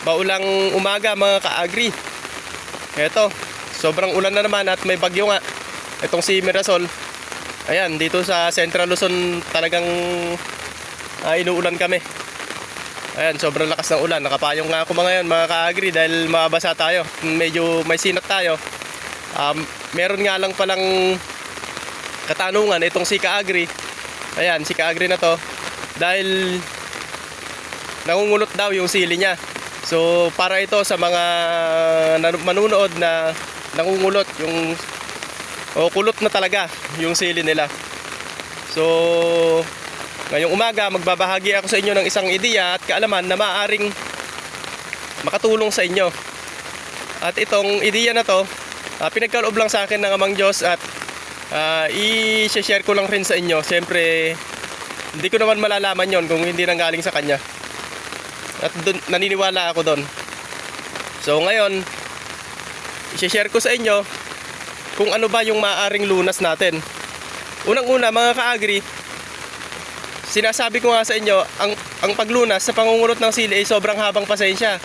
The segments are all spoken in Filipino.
Baulang umaga mga ka-agri. Eto, sobrang ulan na naman at may bagyo nga. Itong si Mirasol. Ayan, dito sa Central Luzon talagang ah, inuulan kami. Ayan, sobrang lakas ng ulan. Nakapayong nga ako mga yan, mga ka-agri dahil mabasa tayo. Medyo may sinat tayo. Um, meron nga lang palang katanungan itong si ka-agri. Ayan, si ka-agri na to. Dahil nangungulot daw yung sili niya. So, para ito sa mga manunood na nangungulot yung o kulot na talaga yung sili nila. So, ngayong umaga magbabahagi ako sa inyo ng isang ideya at kaalaman na maaaring makatulong sa inyo. At itong ideya na to, ah, pinagkaloob lang sa akin ng Amang Diyos at ah, i-share ko lang rin sa inyo. Siyempre, hindi ko naman malalaman yon kung hindi nang galing sa kanya. At dun, naniniwala ako doon. So ngayon, i-share ko sa inyo kung ano ba yung maaaring lunas natin. Unang-una mga ka-agri, sinasabi ko nga sa inyo, ang, ang paglunas sa pangungurot ng sili ay sobrang habang pasensya.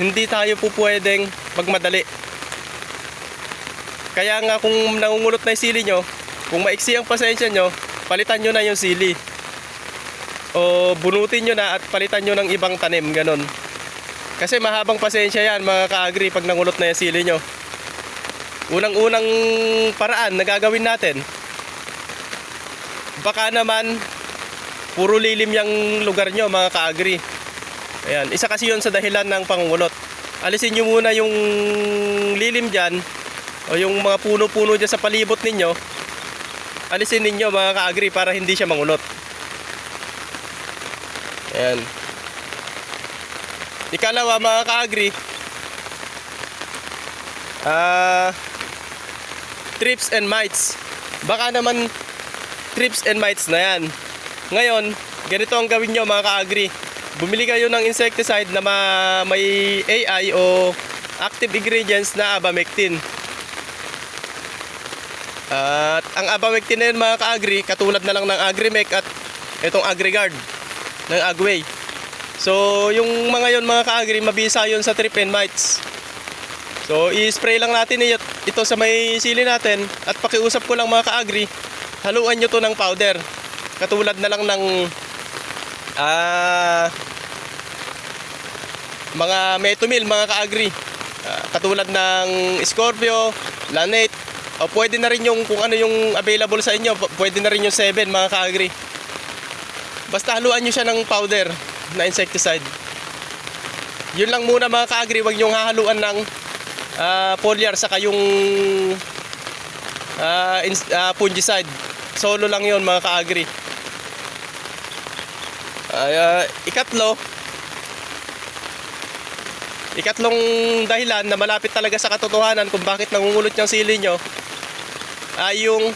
Hindi tayo po pwedeng magmadali. Kaya nga kung nangungulot na yung sili nyo, kung maiksi ang pasensya nyo, palitan nyo na yung sili. O bunutin nyo na at palitan nyo ng ibang tanim, ganun. Kasi mahabang pasensya yan mga ka-agri pag nangulot na yung sili nyo. Unang-unang paraan na gagawin natin, baka naman puro lilim yung lugar nyo mga ka-agri. Ayan, isa kasi yun sa dahilan ng pangungulot. Alisin nyo muna yung lilim dyan o yung mga puno-puno dyan sa palibot ninyo. Alisin ninyo mga ka-agri para hindi siya mangulot. Ayan. Ikalawa mga ka-agri, ah, trips and mites. Baka naman trips and mites na yan. Ngayon, ganito ang gawin nyo mga ka-agri. Bumili kayo ng insecticide na ma- may AI o active ingredients na abamectin. At ang abamectin na yun mga ka-agri, katulad na lang ng Agrimec at itong AgriGuard ng Agway. So, yung mga yon mga ka-agri, mabisa yun sa trip and mites. So, i-spray lang natin ito sa may sili natin at pakiusap ko lang mga ka-agri, haluan nyo to ng powder. Katulad na lang ng ah mga metomil mga ka-agri. Ah, katulad ng Scorpio, Lanet, o pwede na rin yung kung ano yung available sa inyo, pwede na rin yung 7 mga ka-agri. Basta haluan nyo siya ng powder na insecticide. Yun lang muna mga ka-agri, wag nyo hahaluan ng ah, foliar saka yung ah, ins- ah, fungicide. Solo lang yon mga ka-agri. Ay, ah, ikatlo, ikatlong dahilan na malapit talaga sa katotohanan kung bakit nangungulot yung sili nyo ay yung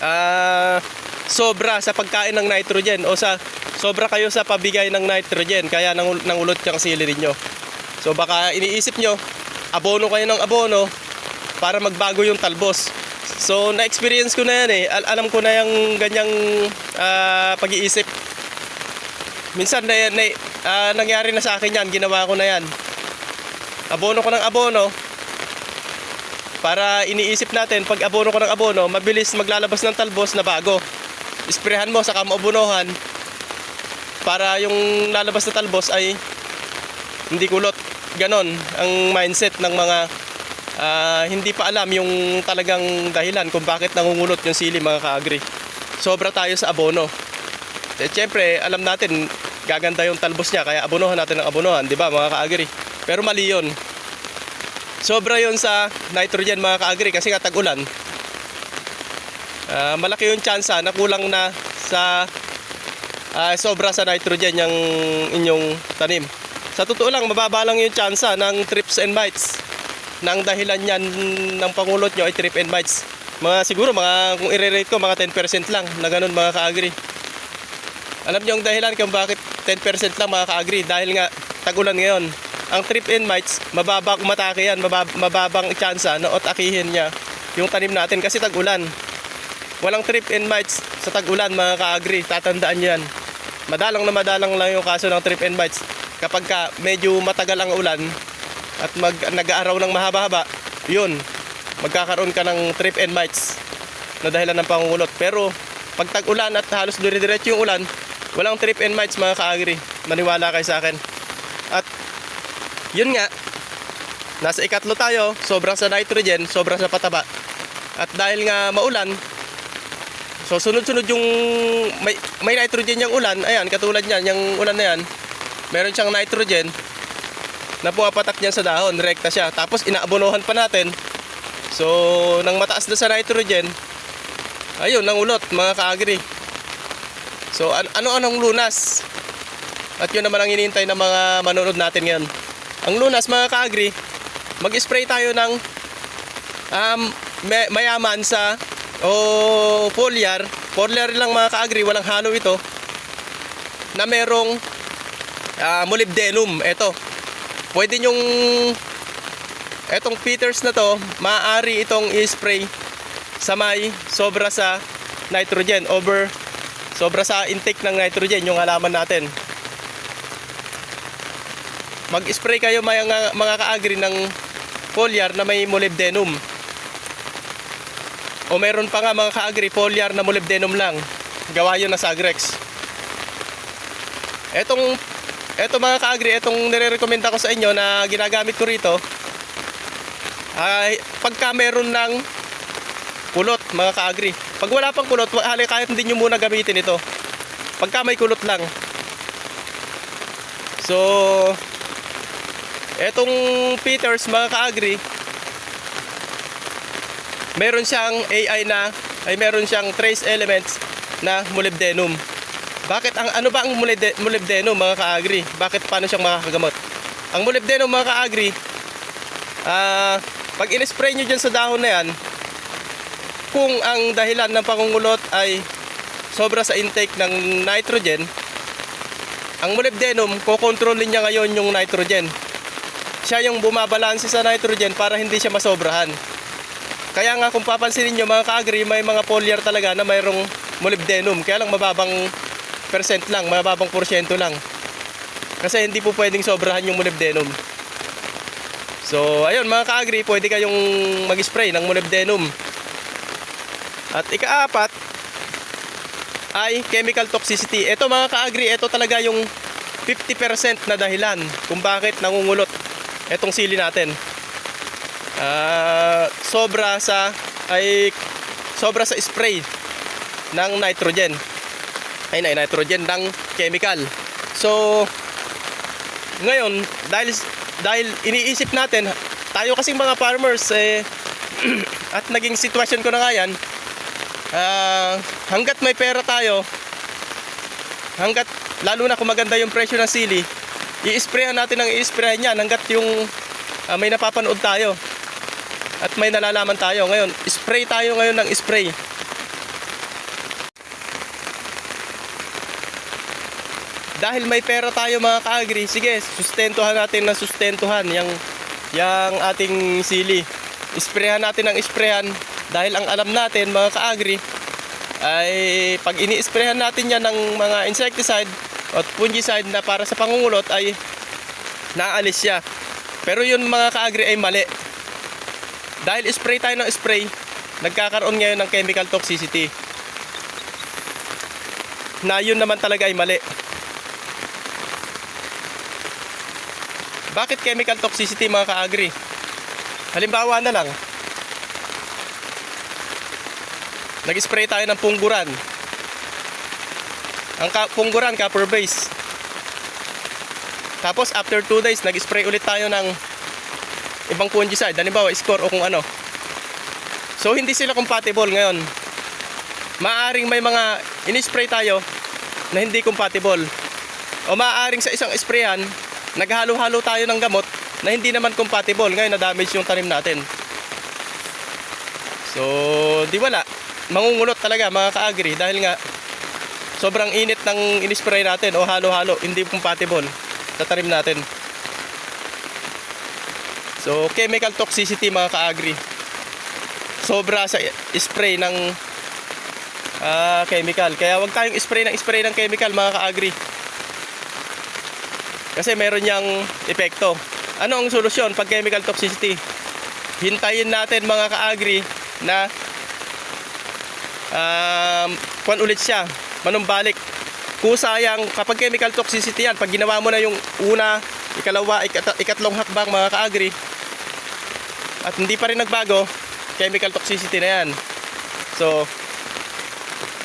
ah, sobra sa pagkain ng nitrogen o sa sobra kayo sa pabigay ng nitrogen kaya nangul- nangulot yung sili ninyo. So baka iniisip nyo, abono kayo ng abono para magbago yung talbos. So na-experience ko na yan eh. Al- alam ko na yung ganyang ah, pag-iisip. Minsan na, na ah, nangyari na sa akin yan, ginawa ko na yan. Abono ko ng abono para iniisip natin pag abono ko ng abono, mabilis maglalabas ng talbos na bago. Isprehan mo sa kamabunuhan para yung lalabas na talbos ay hindi kulot. Ganon ang mindset ng mga ah, hindi pa alam yung talagang dahilan kung bakit nangungulot yung sili mga ka-agri. Sobra tayo sa abono. Eh, Siyempre, alam natin, gaganda yung talbos niya, kaya abonohan natin ng abonohan, di ba mga ka-agri? Pero mali yun. Sobra yun sa nitrogen mga ka-agri kasi nga tag-ulan. Ah, malaki yung tsansa na kulang na sa ah, sobra sa nitrogen yung inyong tanim. Sa totoo lang, mababa lang yung tsansa ng trips and mites. Na ang dahilan yan ng pangulot nyo ay trip and mites. Mga siguro, mga, kung i-rate ko, mga 10% lang na ganun mga ka-agri. Alam niyo ang dahilan kung bakit 10% lang mga ka-agri dahil nga tag-ulan ngayon. Ang trip and mites, mababa umatake yan, mabab- mababang tsansa na otakihin niya yung tanim natin kasi tag-ulan. Walang trip and mites sa tag-ulan mga ka-agri, tatandaan niyo yan. Madalang na madalang lang yung kaso ng trip and mites. kapag ka medyo matagal ang ulan at mag nag-aaraw ng mahaba-haba, yun, magkakaroon ka ng trip and mites na dahilan ng pangungulot. Pero pag tag-ulan at halos dire-diretso yung ulan, walang trip and mites mga kaagri. Maniwala kayo sa akin. At yun nga, nasa ikatlo tayo, sobrang sa nitrogen, sobrang sa pataba. At dahil nga maulan, so sunod-sunod yung may, may nitrogen yung ulan, ayan, katulad niyan, yung ulan na yan, meron siyang nitrogen na pumapatak niyan sa dahon, rekta siya. Tapos inaabonohan pa natin. So, nang mataas na sa nitrogen, ayun, nang ulot, mga kaagri. So, an- ano-anong lunas? At yun naman ang inintay ng mga manonood natin ngayon. Ang lunas, mga kaagri, mag-spray tayo ng um, may- mayaman sa o foliar. Foliar lang mga kaagri, walang halo ito. Na merong ah, molybdenum. Ito. Pwede nyong etong Peters na to, maaari itong i-spray sa may sobra sa nitrogen over sobra sa intake ng nitrogen yung halaman natin. Mag-spray kayo mga, mga kaagri ng foliar na may molybdenum. O meron pa nga mga kaagri foliar na molybdenum lang. Gawa yun na Sagrex. Etong eto mga kaagri, etong nire-recommenda ko sa inyo na ginagamit ko rito ay pagka meron ng kulot mga kaagri. Pag wala pang kulot, hali kahit hindi nyo muna gamitin ito. Pagka may kulot lang. So, etong Peters mga kaagri, meron siyang AI na, ay meron siyang trace elements na molybdenum. Bakit ang ano ba ang molybde- molybdenum mga kaagri? Bakit paano siyang makakagamot? Ang molybdenum mga kaagri, ah, pag in-spray nyo dyan sa dahon na yan, kung ang dahilan ng pangungulot ay sobra sa intake ng nitrogen, ang molybdenum, kokontrolin niya ngayon yung nitrogen. Siya yung bumabalanse sa nitrogen para hindi siya masobrahan. Kaya nga kung papansinin nyo mga kaagri, may mga foliar talaga na mayroong molybdenum. Kaya lang mababang percent lang, mababang porsyento lang. Kasi hindi po pwedeng sobrahan yung molybdenum. So, ayun mga kaagri, pwede kayong mag-spray ng molybdenum. At ikaapat ay chemical toxicity. Ito mga kaagri, ito talaga yung 50% na dahilan kung bakit nangungulot etong sili natin. Ah, sobra sa ay sobra sa spray ng nitrogen. Ay na nitrogen ng chemical. So ngayon dahil dahil iniisip natin tayo kasing mga farmers eh at naging sitwasyon ko na nga yan ah, hanggat may pera tayo hanggat lalo na kung maganda yung presyo ng sili i-sprayan natin ang i-sprayan yan hanggat yung ah, may napapanood tayo at may nalalaman tayo ngayon spray tayo ngayon ng spray dahil may pera tayo mga kaagri sige sustentuhan natin ng sustentuhan yung, yung ating sili isprayan natin ng isprayan dahil ang alam natin mga kaagri ay pag ini-sprayhan natin yan ng mga insecticide at fungicide na para sa pangungulot ay naalis siya. Pero yun mga kaagri ay mali. Dahil spray tayo ng spray, nagkakaroon ngayon ng chemical toxicity. Na yun naman talaga ay mali. Bakit chemical toxicity mga kaagri? Halimbawa na lang, nag-spray tayo ng pungguran. Ang ka- pungguran, copper base. Tapos after 2 days, nag-spray ulit tayo ng ibang fungicide. Halimbawa, score o kung ano. So, hindi sila compatible ngayon. Maaring may mga in-spray tayo na hindi compatible. O maaaring sa isang sprayan, naghalo-halo tayo ng gamot na hindi naman compatible. Ngayon, na-damage yung tanim natin. So, di wala. Mangungulot talaga mga kaagri dahil nga sobrang init ng in-spray natin o halo-halo, hindi compatible sa tanim natin. So, chemical toxicity mga kaagri. Sobra sa spray ng ah, chemical. Kaya wag tayong spray ng spray ng chemical mga kaagri. Kasi meron niyang epekto. Ano ang solusyon pag chemical toxicity? Hintayin natin mga ka-agri na um, kwan ulit siya, manumbalik. Kusayang kapag chemical toxicity yan, pag ginawa mo na yung una, ikalawa, ikat- ikatlong hakbang mga ka-agri, at hindi pa rin nagbago, chemical toxicity na yan. So,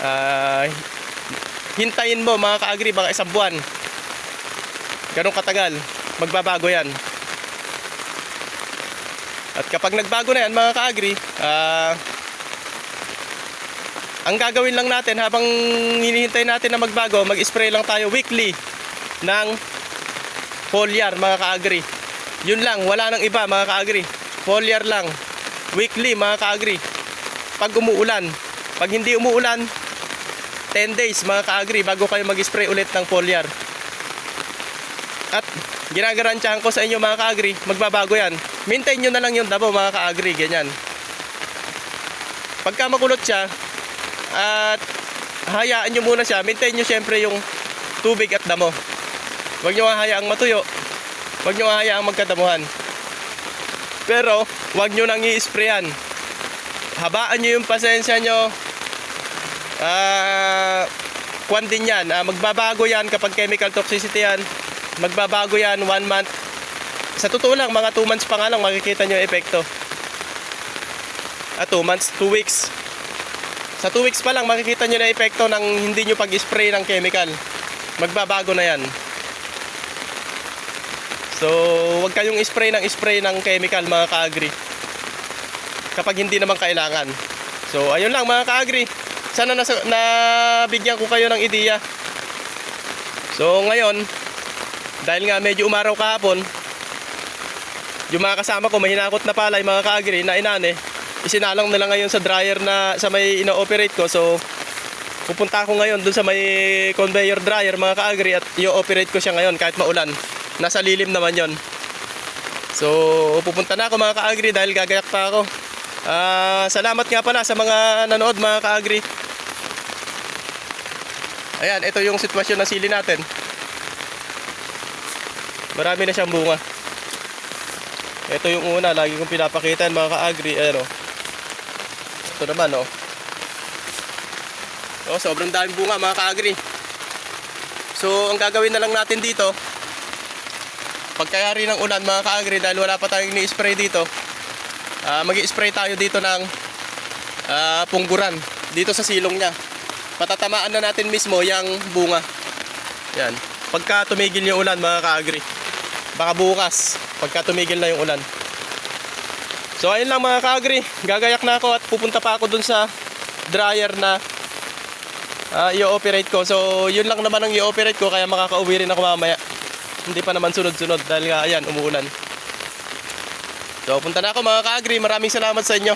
ah, hintayin mo mga ka-agri, mga isang buwan. Ganong katagal, magbabago yan. At kapag nagbago na yan mga ka-agri, ah, ang gagawin lang natin habang hinihintay natin na magbago, mag-spray lang tayo weekly ng foliar mga ka-agri. Yun lang, wala nang iba mga ka-agri. Foliar lang. Weekly mga ka-agri. Pag umuulan. Pag hindi umuulan, 10 days mga ka-agri bago kayo mag-spray ulit ng foliar. At ginagarantiyahan ko sa inyo mga ka-agri, magbabago yan. Maintain nyo na lang yung dabo mga ka-agri, ganyan. Pagka makulot siya, at hayaan nyo muna siya, maintain nyo syempre yung tubig at damo. Huwag nyo hayaang matuyo. Huwag nyo hayaang magkadamuhan. Pero, huwag nyo nang i-sprayan. Habaan nyo yung pasensya nyo. Ah, kwan din yan. Ah, magbabago yan kapag chemical toxicity yan. Magbabago yan one month. Sa totoo lang, mga 2 months pa nga lang makikita nyo epekto. Ah, 2 months, 2 weeks. Sa 2 weeks pa lang makikita nyo na epekto ng hindi nyo pag-spray ng chemical. Magbabago na yan. So, wag kayong spray ng spray ng chemical mga ka-agri. Kapag hindi naman kailangan. So, ayun lang mga ka-agri. Sana nasa, nabigyan ko kayo ng ideya. So, ngayon, dahil nga medyo umaraw kahapon, yung mga kasama ko, mahinakot na palay mga ka-agri na inane, isinalang nila ngayon sa dryer na sa may ino-operate ko. So, pupunta ako ngayon dun sa may conveyor dryer mga ka-agri at i-operate ko siya ngayon kahit maulan. Nasa lilim naman yon. So, pupunta na ako mga ka-agri dahil gagayak pa ako. Ah, salamat nga pala sa mga nanood mga ka-agri. Ayan, ito yung sitwasyon ng sili natin. Marami na siyang bunga. Ito yung una, lagi kong pinapakita mga ka-agri. Ayan o. Ito naman o. Oh, sobrang daming bunga mga ka-agri. So, ang gagawin na lang natin dito, pagkayari ng ulan mga ka-agri dahil wala pa tayong ni-spray dito, ah mag-spray tayo dito ng ah, pungguran dito sa silong niya. Patatamaan na natin mismo yung bunga. Yan. Pagka tumigil yung ulan mga ka-agri. Baka bukas, pagka tumigil na yung ulan. So ayun lang mga ka-agri. Gagayak na ako at pupunta pa ako dun sa dryer na ah, i-operate ko. So yun lang naman ang i-operate ko kaya makakauwi rin ako mamaya. Hindi pa naman sunod-sunod dahil nga ayan umuulan. So punta na ako mga ka-agri. Maraming salamat sa inyo.